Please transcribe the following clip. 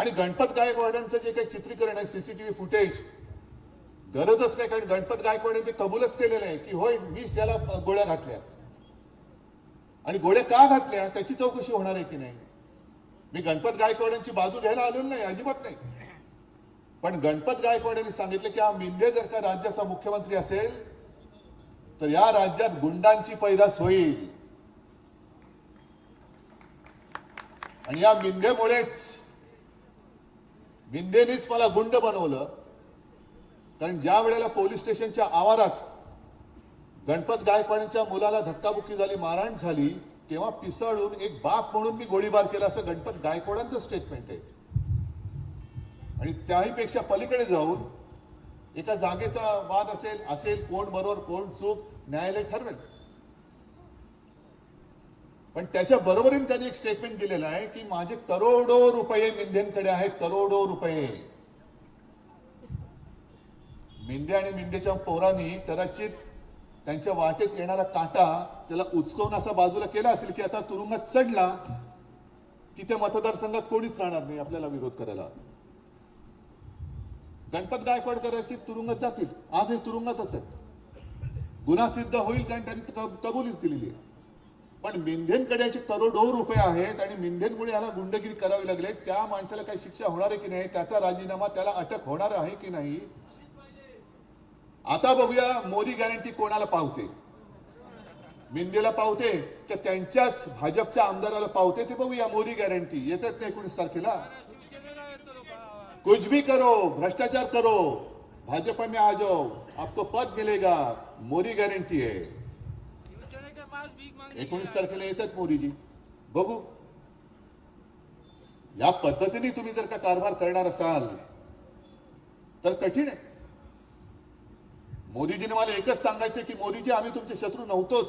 आणि गणपत गायकवाडांचं जे काही चित्रीकरण आहे सीसीटीव्ही फुटेज गरजच नाही कारण गणपत गायकवाडांनी ते कबूलच केलेलं आहे की होय मीच याला गोळ्या घातल्या. आणि गोळ्या का घातल्या त्याची चौकशी होणार आहे की नाही? मी गणपत गायकवाडांची बाजू घ्यायला आलेलो नाही अजिबात नाही. पण गणपत गायकवाडांनी सांगितलं की हा मिंदे जर का राज्याचा मुख्यमंत्री असेल तर या राज्यात गुंडांची पैदास होईल. आणि या मिंदेमुळेच मिंदेनेच मला गुंड बनवलं. कारण ज्या वेळेला पोलीस स्टेशनच्या आवारात गणपत गायकवाडांच्या मुलाला धक्काबुक्की झाली मारहाण झाली तेव्हा पिसळून एक बाप म्हणून मी गोळीबार केला असं गणपत गायकवाडांचं स्टेटमेंट आहे. आणि त्याही पेक्षा पलीकडे जाऊन एका जागेचा वाद असेल असेल कोण बरोबर कोण चूक न्यायालय ठरवेल. पण त्याच्या बरोबरीने त्यांनी एक स्टेटमेंट दिलेलं आहे की माझे करोडो रुपये मिंदेंकडे आहेत करोडो रुपये. मिंदे आणि मिंदेच्या पोरांनी कदाचित त्यांच्या वाटेत येणारा काटा त्याला उचकवून असा बाजूला केला असेल की आता तुरुंगात चढला की त्या मतदारसंघात कोणीच राहणार नाही आपल्याला विरोध करायला. गणपत गायकवाड करायची तुरुंगात जातील. आजही तुरुंगातच आहे गुन्हा सिद्ध होईल कारण त्यांनी कब- कबुलीच दिलेली आहे. पण मिंधेनकडे याचे करोडो रुपये आहेत आणि मेंढ्यांमुळे याला गुंडगिरी करावी लागले त्या माणसाला काही शिक्षा होणार आहे की नाही त्याचा राजीनामा त्याला अटक होणार आहे की नाही? आता बघूया मोदी गॅरंटी कोणाला पावते? मिंदेला पावते की त्यांच्याच भाजपच्या आमदाराला पावते ते बघूया मोदी गॅरंटी येतात नाही एकोणीस तारखेला? कुछ भी करो भ्रष्टाचार करो भाजपा में आ जाओ आपको पद मिलेगा मोदी गॅरंटी आहे एकोणीस तारखेला येतात मोदीजी. बघू. या पद्धतीने तुम्ही जर का कारभार करणार असाल तर कठीण आहे. मोदीजीने मला एकच सांगायचं की मोदीजी आम्ही तुमचे शत्रू नव्हतोच.